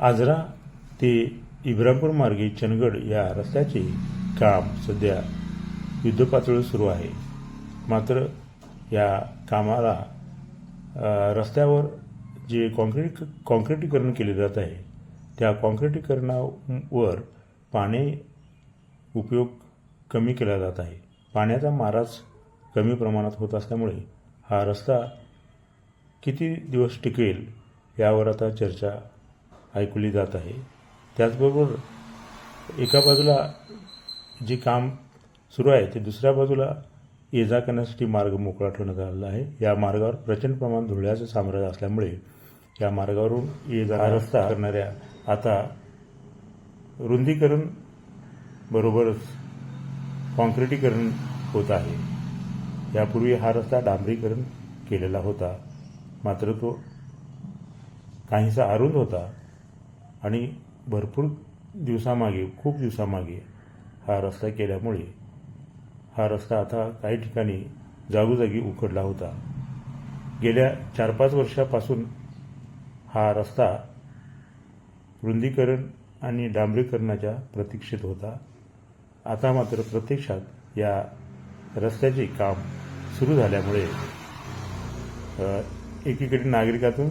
आजरा ते इब्रापूर मार्गे चंदगड या रस्त्याचे काम सध्या युद्धपातळीवर सुरू आहे. मात्र या कामाला रस्त्यावर जे कॉन्क्रीट कॉन्क्रिटीकरण केले जात आहे त्या कॉन्क्रिटीकरणावर पाणी उपयोग कमी केला जात आहे. पाण्याचा माराच कमी प्रमाणात होत असल्यामुळे हा रस्ता किती दिवस टिकेल यावर आता चर्चा ऐकली जात आहे. त्याचबरोबर एका बाजूला जे काम सुरू आहे ते दुसऱ्या बाजूला ये जा करण्यासाठी मार्ग मोकळा ठेवण्यात आलेला आहे. या मार्गावर प्रचंड प्रमाणात धुळ्याचं साम्राज्य असल्यामुळे या मार्गावरून ये जा रस्ता करणाऱ्या आता रुंदीकरण बरोबरच कॉन्क्रिटीकरण होत आहे. यापूर्वी हा रस्ता डांबरीकरण केलेला होता. मात्र तो काहीसा अरुंद होता. आणि भरपूर दिवसामागे खूप दिवसामागे हा रस्ता केल्यामुळे हा रस्ता आता काही ठिकाणी जागोजागी उकडला होता. गेल्या चार पाच वर्षापासून हा रस्ता रुंदीकरण आणि डांबरीकरणाच्या प्रतीक्षेत होता. आता मात्र प्रत्यक्षात या रस्त्याचे काम सुरू झाल्यामुळे एकीकडे नागरिकातून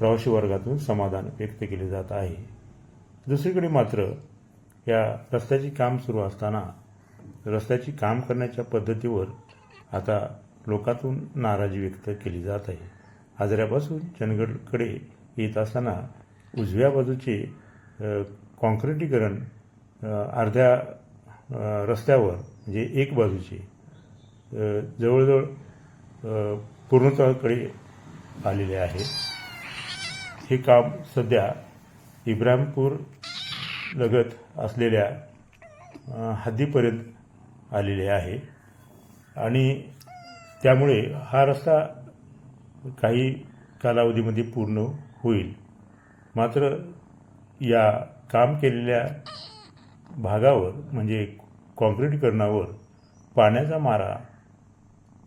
प्रवासी वर्गातून समाधान व्यक्त केले जात आहे. दुसरीकडे मात्र या रस्त्याचे काम सुरू असताना रस्त्याची काम करण्याच्या पद्धतीवर आता लोकातून नाराजी व्यक्त केली जात आहे. आजऱ्यापासून चंदगडकडे येत असताना उजव्या बाजूचे कॉन्क्रिटीकरण अर्ध्या रस्त्यावर म्हणजे एक बाजूचे जवळजवळ पूर्णत्वाकडे आलेले आहे. हे काम सध्या इब्राहिमपूर लगत असलेल्या हद्दीपर्यंत आलेले आहे. आणि त्यामुळे हा रस्ता काही कालावधीमध्ये पूर्ण होईल. मात्र या काम केलेल्या भागावर म्हणजे कॉन्क्रिटीकरणावर पाण्याचा मारा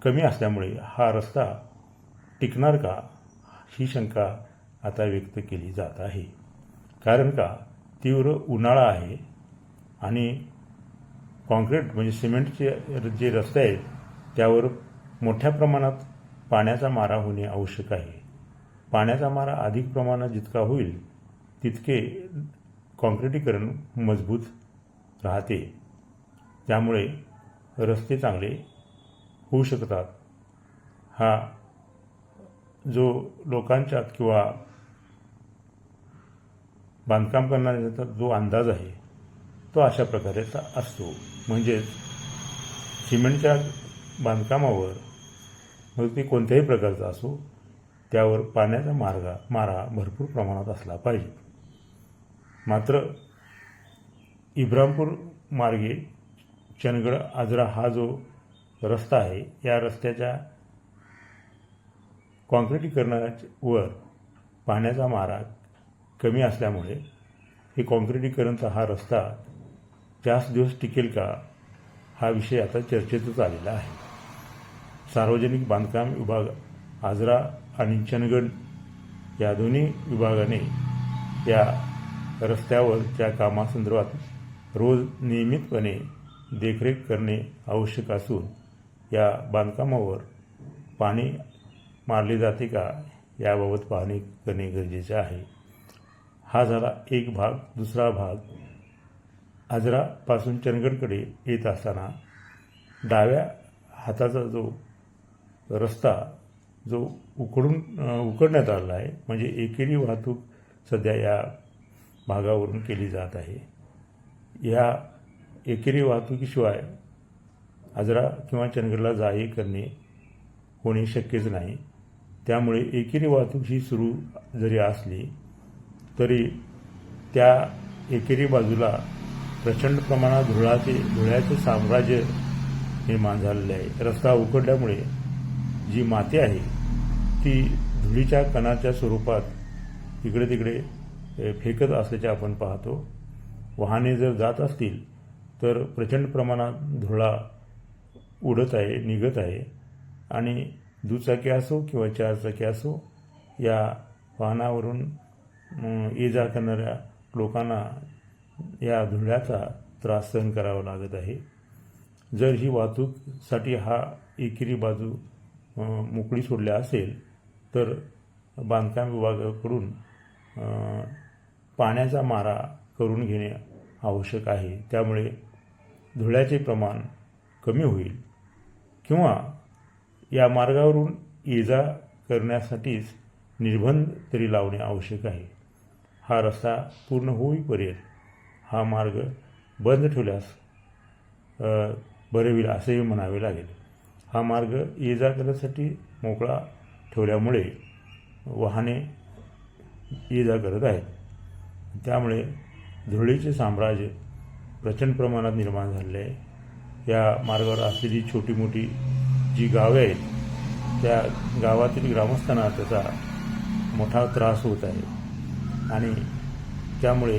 कमी असल्यामुळे हा रस्ता टिकणार का? ही शंका आता व्यक्त केली जात आहे. कारण का? तीव्र उन्हाळा आहे आणि कॉन्क्रीट म्हणजे सिमेंटचे जे रस्ते आहेत त्यावर मोठ्या प्रमाणात पाण्याचा मारा होणे आवश्यक आहे. पाण्याचा मारा अधिक प्रमाणात जितका होईल तितके कॉन्क्रिटीकरण मजबूत राहते. त्यामुळे रस्ते चांगले होऊ शकतात. हा जो लोकांच्यात किंवा बांधकाम करणाऱ्याचा जो अंदाज आहे तो अशा प्रकारेचा असतो. म्हणजेच सिमेंटच्या बांधकामावर म्हणजे मग ते कोणत्याही प्रकारचा असो त्यावर पाण्याचा मार्गा मारा भरपूर प्रमाणात असला पाहिजे. मात्र इब्रामपूर मार्गे चनगड आजरा हा जो रस्ता आहे या रस्त्याच्या कॉन्क्रिटीकरणावर पाण्याचा मारा कमी असल्यामुळे हे कॉन्क्रिटीकरणचा हा रस्ता जास्त दिवस टिकेल का हा विषय आता चर्चेतच आलेला आहे. सार्वजनिक बांधकाम विभाग आजरा आणि चंदगड या दोन्ही विभागाने या रस्त्यावरच्या कामासंदर्भात रोज नियमितपणे देखरेख करणे आवश्यक असून या बांधकामावर पाणी मारले जाते का याबाबत पाहणी करणे गरजेचे आहे. हा झाला एक भाग दुसरा भाग. आजरापासून चंदगडकडे येत असताना डाव्या हाताचा जो रस्ता जो उकडून उकडण्यात आलेला आहे म्हणजे एकेरी वाहतूक सध्या या भागावरून केली जात आहे. या एकेरी वाहतुकीशिवाय आजरा किंवा चंदगडला जाही करणे होणे शक्यच नाही. त्यामुळे एकेरी वाहतूक ही सुरू जरी असली तरी त्या एकेरी बाजूला प्रचंड प्रमाणात धुळाचे धुळ्याचे साम्राज्य निर्माण झालेले आहे. रस्ता उकडल्यामुळे जी माती आहे ती धुळीच्या कणाच्या स्वरूपात इकडे तिकडे फेकत असल्याचे आपण पाहतो. वाहने जर जात असतील तर प्रचंड प्रमाणात धुळा उडत आहे निघत आहे. आणि दुचाकी असो किंवा चारचाकी असो या वाहनावरून ये जा करणाऱ्या लोकांना या धुळ्याचा त्रास सहन करावा लागत आहे. जर ही वाहतूकसाठी हा एकेरी बाजू मोकळी सोडल्या असेल तर बांधकाम विभागाकडून पाण्याचा मारा करून घेणे आवश्यक आहे. त्यामुळे धुळ्याचे प्रमाण कमी होईल किंवा या मार्गावरून ये जा करण्यासाठीच निर्बंध तरी लावणे आवश्यक आहे. हा रस्ता पूर्ण होईपर्यंत हा मार्ग बंद ठेवल्यास बरे होईल असेही म्हणावे लागेल. हा मार्ग ये जा करण्यासाठी मोकळा ठेवल्यामुळे वाहने ये जा करत आहेत. त्यामुळे धुळीचे साम्राज्य प्रचंड प्रमाणात निर्माण झालेले आहे. या मार्गावर असलेली छोटी मोठी जी गावे आहेत त्या गावातील ग्रामस्थांना त्याचा मोठा त्रास होत आहे. आणि त्यामुळे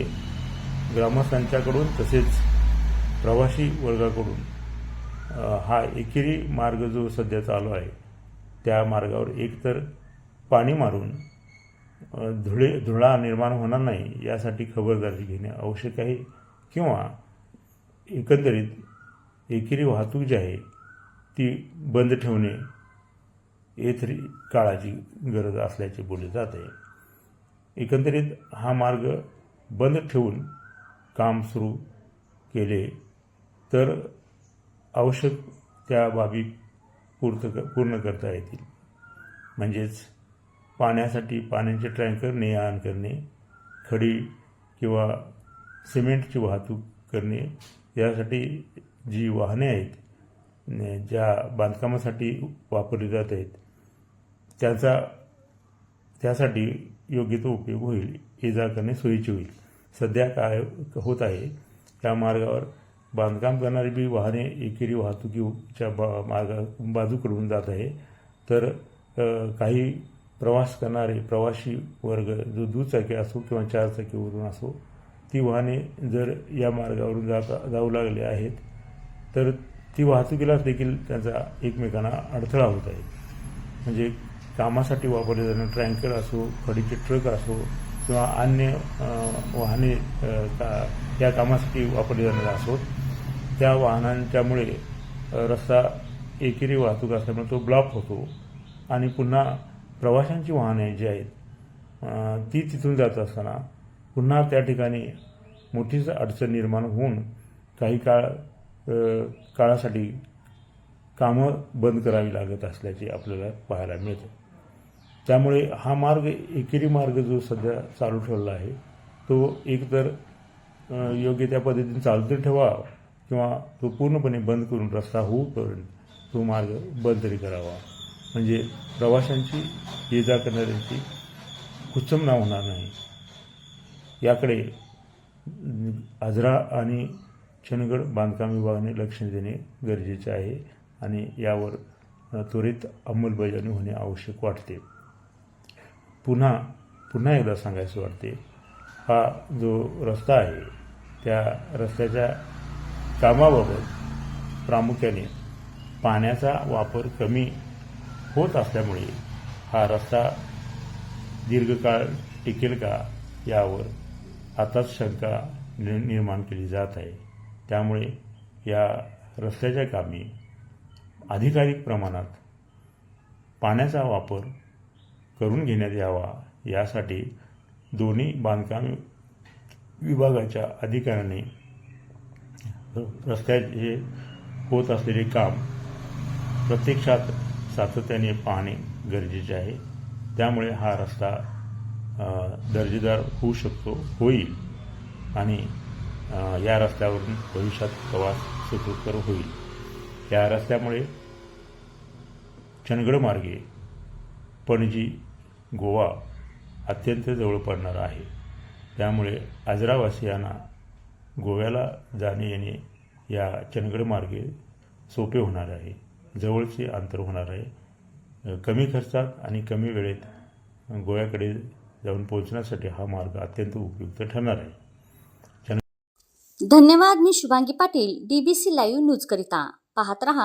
ग्रामस्थांच्याकडून तसेच प्रवासी वर्गाकडून हा एकेरी मार्ग जो सध्या चालू आहे त्या मार्गावर एकतर पाणी मारून धुळे धुळा निर्माण होणार नाही यासाठी खबरदारी घेणे आवश्यक आहे. किंवा एकंदरीत एकेरी वाहतूक जी आहे ती बंद ठेवणे येथरी काळाची गरज असल्याचे बोलले जात आहे. एकंदरीत हा मार्ग बंद ठेवून काम सुरू केले तर आवश्यक त्या बाबी पूर्त क पूर्ण करता येतील. म्हणजेच पाण्यासाठी पाण्याचे टँकर ने आण करणे खडी किंवा सिमेंटची वाहतूक करणे यासाठी जी वाहने आहेत ज्या बांधकामासाठी वापरली जात आहेत त्याचा त्यासाठी योग्य तो उपयोग होईल ये जा करणे सोयीचे होईल. सध्या काय होत आहे त्या मार्गावर बांधकाम करणारी बी वाहने एकेरी वाहतुकीच्या बा मार्गा बाजूकडून जात आहे. तर काही प्रवास करणारे प्रवासी वर्ग जो दुचाकी असो किंवा चारचाकीवरून असो ती वाहने जर या मार्गावरून जाता जाऊ लागले आहेत तर ती वाहतुकीला देखील त्यांचा एकमेकांना अडथळा होत आहे. म्हणजे कामासाठी वापरले जाणारे ट्रँकर असो खडीचे ट्रक असो किंवा अन्य वाहने का या कामासाठी वापरले जाणारे असोत त्या वाहनांच्यामुळे रस्ता एकेरी वाहतूक असल्यामुळे तो ब्लॉक होतो. आणि पुन्हा प्रवाशांची वाहने जी आहेत ती तिथून जात असताना पुन्हा त्या ठिकाणी मोठीच अडचण निर्माण होऊन काही काळ काळासाठी कामं बंद करावी लागत असल्याचे आपल्याला पाहायला मिळतं. त्यामुळे हा मार्ग एकेरी मार्ग जो सध्या चालू ठेवला आहे तो एकतर योग्य त्या पद्धतीने चालू तरी ठेवा किंवा तो पूर्णपणे बंद करून रस्ता होऊपर्यंत तो मार्ग बंद तरी करावा. म्हणजे प्रवाशांची ये जा करणाऱ्यांची कुचमना होणार नाही. याकडे आजरा आणि चंदगड बांधकाम विभागाने लक्ष देणे गरजेचे आहे आणि यावर त्वरित अंमलबजावणी होणे आवश्यक वाटते. पुन्हा पुन्हा एकदा सांगायचं वाटते हा जो रस्ता आहे त्या रस्त्याच्या कामाबाबत प्रामुख्याने पाण्याचा वापर कमी होत असल्यामुळे हा रस्ता दीर्घकाळ टिकेल का यावर आताच शंका नि- निर्माण केली जात आहे. त्यामुळे या रस्त्याच्या कामी अधिकाधिक प्रमाणात पाण्याचा वापर करून घेण्यात यावा. यासाठी दोन्ही बांधकाम विभागाच्या अधिकाऱ्यांनी रस्त्याचे होत असलेले काम प्रत्यक्षात सातत्याने पाहणे गरजेचे आहे. त्यामुळे हा रस्ता दर्जेदार होऊ शकतो होईल आणि या रस्त्यावरून भविष्यात प्रवास सुखकर होईल. या रस्त्यामुळे चंदगडमार्गे पणजी गोवा अत्यंत जवळ पडणार आहे. त्यामुळे आजरावासियांना गोव्याला जाणे येणे या चंदगड मार्गे सोपे होणार आहे. जवळचे अंतर होणार आहे. कमी खर्चात आणि कमी वेळेत गोव्याकडे जाऊन पोहोचण्यासाठी हा मार्ग अत्यंत उपयुक्त ठरणार आहे. धन्यवाद मी Shubhangi Patil DBC live news करिता. पाहत रहा.